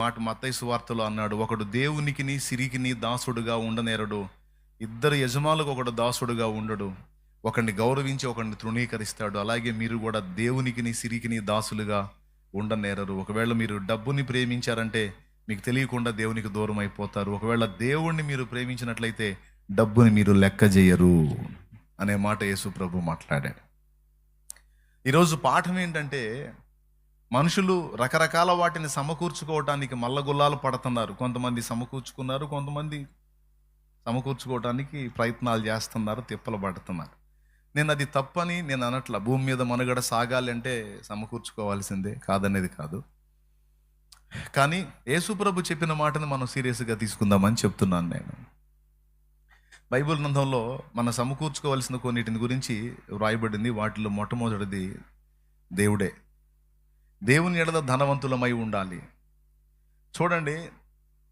మాట మత్తయి సువార్తలో అన్నాడు ఒకడు దేవునికిని సిరికిని దాసుడుగా ఉండనేరడు. ఇద్దరు యజమానులకు ఒకడు దాసుడుగా ఉండడు. ఒకడిని గౌరవించి ఒకడిని తృణీకరిస్తాడు. అలాగే మీరు కూడా దేవునికిని సిరికిని దాసులుగా ఉండనేరరు. ఒకవేళ మీరు డబ్బుని ప్రేమించారంటే మీకు తెలియకుండా దేవునికి దూరం అయిపోతారు ఒకవేళ దేవుణ్ణి మీరు ప్రేమించినట్లయితే డబ్బుని మీరు లెక్క చేయరు అనే మాట యేసు ప్రభు మాట్లాడాడు. ఈరోజు పాఠం ఏంటంటే మనుషులు రకరకాల వాటిని సమకూర్చుకోవటానికి మల్లగుల్లాలు పడుతున్నారు. కొంతమంది సమకూర్చుకున్నారు కొంతమంది సమకూర్చుకోవటానికి ప్రయత్నాలు చేస్తున్నారు తిప్పలు పడుతున్నారు. నేను అది తప్పని నేను అనట్ల. భూమి మీద మనుగడ సాగాలి అంటే సమకూర్చుకోవాల్సిందే కాదనేది కాదు. కానీ యేసుప్రభు చెప్పిన మాటను మనం సీరియస్గా తీసుకుందామని చెప్తున్నాను నేను. బైబిల్ గ్రంథంలో మన సమకూర్చుకోవాల్సిన కొన్నిటిని గురించి వ్రాయబడింది వాటిలో మొట్టమొదటిది దేవుడే. దేవుని ఎడల ధనవంతులమై ఉండాలి. చూడండి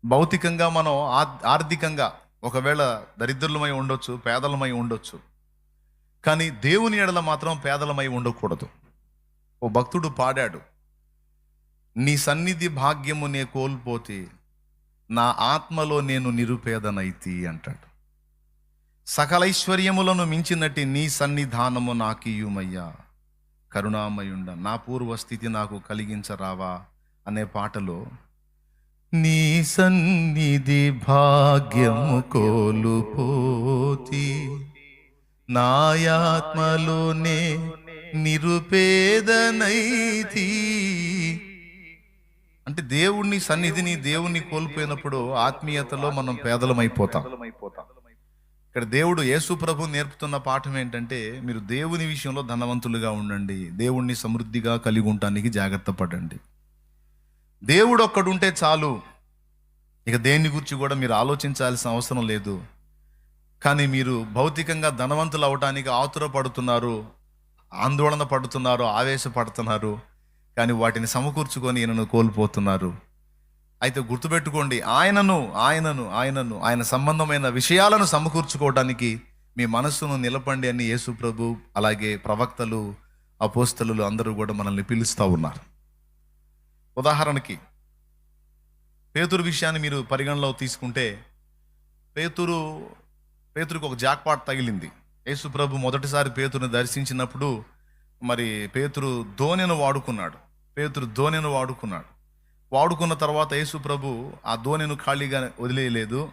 భౌతికంగా మనం ఆర్థికంగా ఒకవేళ దరిద్రులమై ఉండొచ్చు పేదలమై ఉండొచ్చు. కానీ దేవుని ఎడల మాత్రం పేదలమై ఉండకూడదు. ఓ భక్తుడు పాడాడు నీ సన్నిధి భాగ్యము నే కోల్పోతే నా ఆత్మలో నేను నిరుపేదనైతి అంటాడు. సకలైశ్వర్యములను మించినట్టి నీ సన్నిధానము నాకియుమయ్యా. కరుణామయుండ నా పూర్వస్థితి నాకు కలిగించరావా అనే పాటలో నీ సన్నిధి భాగ్యము కోలుపోతి నాయాత్మలోనే నిరుపేదనైతి. అంటే దేవుణ్ణి సన్నిధిని దేవుణ్ణి కోల్పోయినప్పుడు ఆత్మీయతలో మనం పేదలమైపోతాం. ఇక్కడ దేవుడు యేసు ప్రభు నేర్పుతున్న పాఠం ఏంటంటే మీరు దేవుని విషయంలో ధనవంతులుగా ఉండండి దేవుణ్ణి సమృద్ధిగా కలిగి ఉండటానికి జాగ్రత్త పడండి. దేవుడు ఒక్కడుంటే చాలు. ఇక దేని గురించి కూడా మీరు ఆలోచించాల్సిన అవసరం లేదు. కానీ మీరు భౌతికంగా ధనవంతులు అవటానికి ఆతురపడుతున్నారు ఆందోళన పడుతున్నారు ఆవేశపడుతున్నారు కానీ వాటిని సమకూర్చుకొని ఈయనను కోల్పోతున్నారు. అయితే గుర్తుపెట్టుకోండి ఆయనను ఆయనను ఆయనను ఆయన సంబంధమైన విషయాలను సమకూర్చుకోవడానికి మీ మనస్సును నిలపండి అని యేసు ప్రభు అలాగే ప్రవక్తలు అపోస్తలు అందరూ కూడా మనల్ని పిలుస్తూ ఉన్నారు. ఉదాహరణకి పేతురు విషయాన్ని మీరు పరిగణలో తీసుకుంటే పేతురు పేతురుకు ఒక జాక్పాట్ తగిలింది. యేసు ప్రభు మొదటిసారి పేతురుని దర్శించినప్పుడు మరి పేతురు ధోనిను వాడుకున్నాడు. పేతురు ధోనిను వాడుకున్నాడు. వాడుకున్న తర్వాత యేసు ప్రభు ఆ ధోనిను ఖాళీగా వదిలేయలేదు.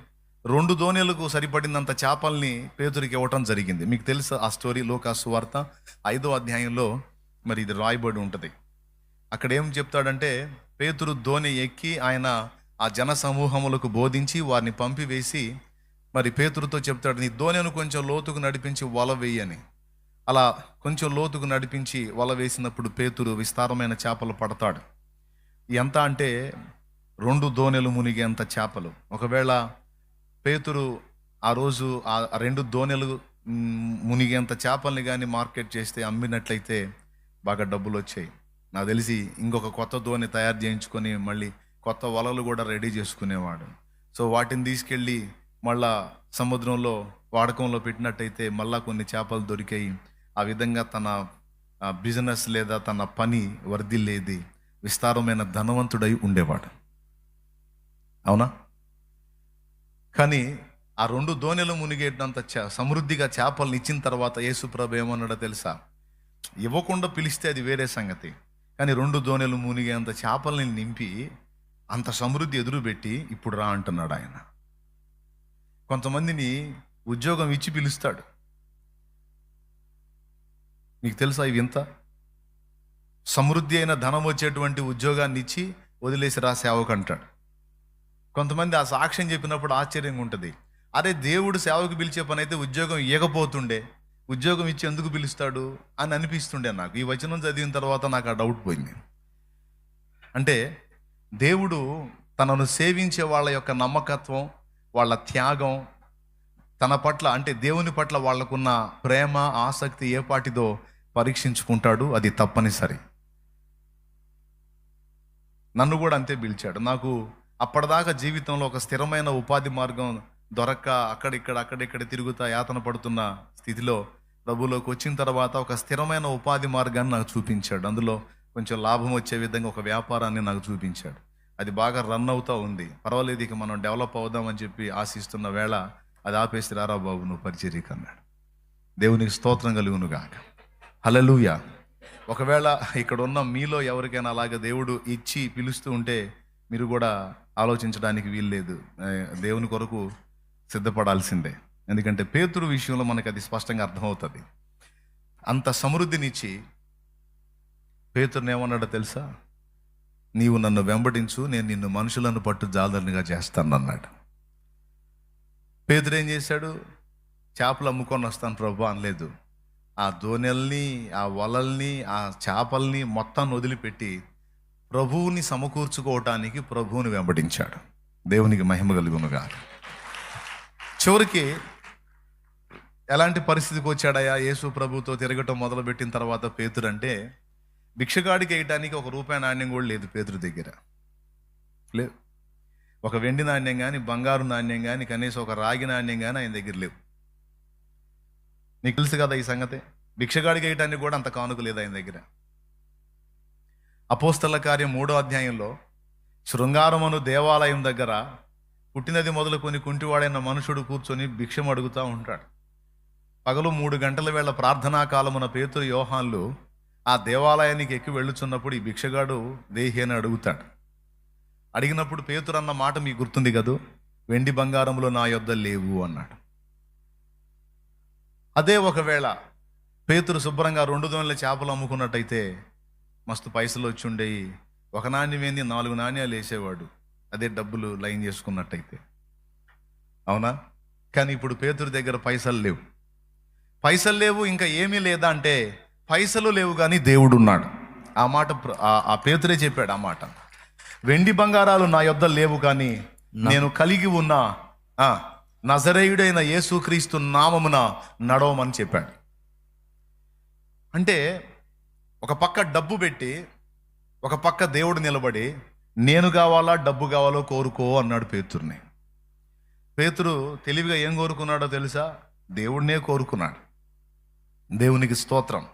రెండు ధోనిలకు సరిపడినంత చేపల్ని పేతురికి ఇవ్వటం జరిగింది. మీకు తెలుసు ఆ స్టోరీ? లోకాసు వార్త ఐదో అధ్యాయంలో మరి ఇది రాయబడి ఉంటుంది. అక్కడ ఏం చెప్తాడంటే పేతురు ధోని ఎక్కి ఆయన ఆ జన సమూహములకు బోధించి వారిని పంపివేసి మరి పేతురుతో చెప్తాడు నీ ధోనిను కొంచెం లోతుకు నడిపించి వల వేయని అలా కొంచెం లోతుకు నడిపించి వల వేసినప్పుడు పేతురు విస్తారమైన చేపలు పడతాడు. ఎంత అంటే రెండు దోణెలు మునిగేంత చేపలు. ఒకవేళ పేతురు ఆ రోజు ఆ రెండు దోణెలు మునిగేంత చేపల్ని కానీ మార్కెట్ చేస్తే అమ్మినట్లయితే బాగా డబ్బులు వచ్చాయి నాకు తెలిసి ఇంకొక కొత్త దోణి తయారు చేయించుకొని మళ్ళీ కొత్త వలలు కూడా రెడీ చేసుకునేవాడు. సో వాటిని తీసుకెళ్ళి మళ్ళా సముద్రంలో వాడకంలో పెట్టినట్టయితే మళ్ళా కొన్ని చేపలు దొరికాయి. ఆ విధంగా తన బిజినెస్ లేదా తన పని వర్ధిల్లేది. విస్తారమైన ధనవంతుడై ఉండేవాడు. అవునా? కానీ ఆ రెండు దోణెలు మునిగేటంత సమృద్ధిగా చేపలను ఇచ్చిన తర్వాత యేసుప్రభు ఏమన్నాడో తెలుసా? ఇవ్వకుండా పిలిస్తే అది వేరే సంగతి. కానీ రెండు దోణెలు మునిగేంత చేపల్ని నింపి అంత సమృద్ధి ఎదురుపెట్టి ఇప్పుడు రా అంటున్నాడు ఆయన. కొంతమందిని ఉద్యోగం ఇచ్చి పిలుస్తాడు. మీకు తెలుసా ఇవి ఎంత? సమృద్ధి అయిన ధనం వచ్చేటువంటి ఉద్యోగాన్ని ఇచ్చి వదిలేసి రా సేవకు అంటాడు. కొంతమంది ఆ సాక్ష్యం చెప్పినప్పుడు ఆశ్చర్యంగా ఉంటుంది. అరే దేవుడు సేవకు పిలిచే పని అయితే ఉద్యోగం ఇవ్వకపోతుండే ఉద్యోగం ఇచ్చి ఎందుకు పిలుస్తాడు అని అనిపిస్తుండే నాకు. ఈ వచనం చదివిన తర్వాత నాకు ఆ డౌట్ పోయింది. అంటే దేవుడు తనను సేవించే వాళ్ళ యొక్క నమ్మకత్వం వాళ్ళ త్యాగం తన పట్ల అంటే దేవుని పట్ల వాళ్ళకున్న ప్రేమ ఆసక్తి ఏ పాటిదో పరీక్షించుకుంటాడు. అది తప్పనిసరి. నన్ను కూడా అంతే పిలిచాడు. నాకు అప్పటిదాకా జీవితంలో ఒక స్థిరమైన ఉపాధి మార్గం దొరక్క అక్కడిక్కడ అక్కడిక్కడ తిరుగుతా యాతన పడుతున్న స్థితిలో ప్రభులోకి వచ్చిన తర్వాత ఒక స్థిరమైన ఉపాధి మార్గాన్ని నాకు చూపించాడు. అందులో కొంచెం లాభం వచ్చే విధంగా ఒక వ్యాపారాన్ని నాకు చూపించాడు. అది బాగా రన్ అవుతూ ఉంది. పర్వాలేదు ఇక మనం డెవలప్ అవుదామని చెప్పి ఆశిస్తున్న వేళ అది ఆపేసి రారా బాబు నువ్వు పరిచర్యకు అన్నాడు దేవునికి స్తోత్రం కలుగును హలలుయా ఒకవేళ ఇక్కడ ఉన్న మీలో ఎవరికైనా అలాగ దేవుడు ఇచ్చి పిలుస్తూ ఉంటే మీరు కూడా ఆలోచించడానికి వీల్లేదు. లేదు దేవుని కొరకు సిద్ధపడాల్సిందే. ఎందుకంటే పేతురు విషయంలో మనకు అది స్పష్టంగా అర్థమవుతుంది. అంత సమృద్ధినిచ్చి పేతురుని ఏమన్నాడో తెలుసా? నీవు నన్ను వెంబడించు నేను నిన్ను మనుషులను పట్టు జాలరునిగా చేస్తాను అన్నాడు పేతురు ఏం చేశాడు? చేపలు అమ్ముకొని వస్తాను ప్రభు అనలేదు. ఆ దోనెల్ని ఆ వలల్ని ఆ చేపల్ని మొత్తాన్ని వదిలిపెట్టి ప్రభువుని సమకూర్చుకోవటానికి ప్రభువుని వెంబడించాడు. దేవునికి మహిమ కలుగునుగా చివరికి ఎలాంటి పరిస్థితికి వచ్చాడయా యేసు ప్రభుతో తిరగటం మొదలుపెట్టిన తర్వాత పేతురు అంటే భిక్షగాడికి వేయటానికి ఒక రూపాయి నాణ్యం కూడా లేదు పేతురు దగ్గర. లేదు ఒక వెండి నాణ్యం కానీ బంగారు నాణ్యం కానీ కనీసం ఒక రాగి నాణ్యం కానీ ఆయన దగ్గర లేవు. నీకు తెలుసు కదా ఈ సంగతి? భిక్షగాడికి వేయటానికి కూడా అంత కానుక లేదు ఆయన దగ్గర. అపోస్తల కార్యం మూడో అధ్యాయంలో శృంగారమును దేవాలయం దగ్గర పుట్టినది మొదలుకొని కుంటివాడైన మనుషుడు కూర్చొని భిక్షం అడుగుతూ ఉంటాడు. పగలు మూడు గంటల వేళ ప్రార్థనా కాలమున పేతురు యోహాన్లు ఆ దేవాలయానికి ఎక్కి వెళ్ళుచున్నప్పుడు ఈ భిక్షగాడు దేహి అని అడుగుతాడు. అడిగినప్పుడు పేతురు అన్న మాట మీకు గుర్తుంది కదూ? వెండి బంగారములో నా యొద్ద లేవు అన్నాడు. అదే ఒకవేళ పేతురు శుభ్రంగా రెండు దోన్ల చేపలు అమ్ముకున్నట్టయితే మస్తు పైసలు వచ్చి ఉండేవి ఒక నాణ్యం ఏంది నాలుగు నాణ్యాలు వేసేవాడు. అదే డబ్బులు లైన్ చేసుకున్నట్టయితే. అవునా? కానీ ఇప్పుడు పేతురు దగ్గర పైసలు లేవు. పైసలు లేవు ఇంకా ఏమీ లేదా అంటే పైసలు లేవు కానీ దేవుడు ఉన్నాడు ఆ మాట ఆ- పేతురే చెప్పాడు ఆ మాట. వెండి బంగారాలు నా యొద్ద లేవు కానీ నేను కలిగి ఉన్న ఆ, నజరేయుడైన యేసుక్రీస్తు నామమున నడవమని చెప్పాడు. అంటే ఒక పక్క డబ్బు పెట్టి ఒక పక్క దేవుడు నిలబడి నేను కావాలా డబ్బు కావాలో కోరుకో అన్నాడు పేతుర్ని. పేతురు తెలివిగా ఏం కోరుకున్నాడో తెలుసా? దేవుడినే కోరుకున్నాడు. దేవునికి స్తోత్రం.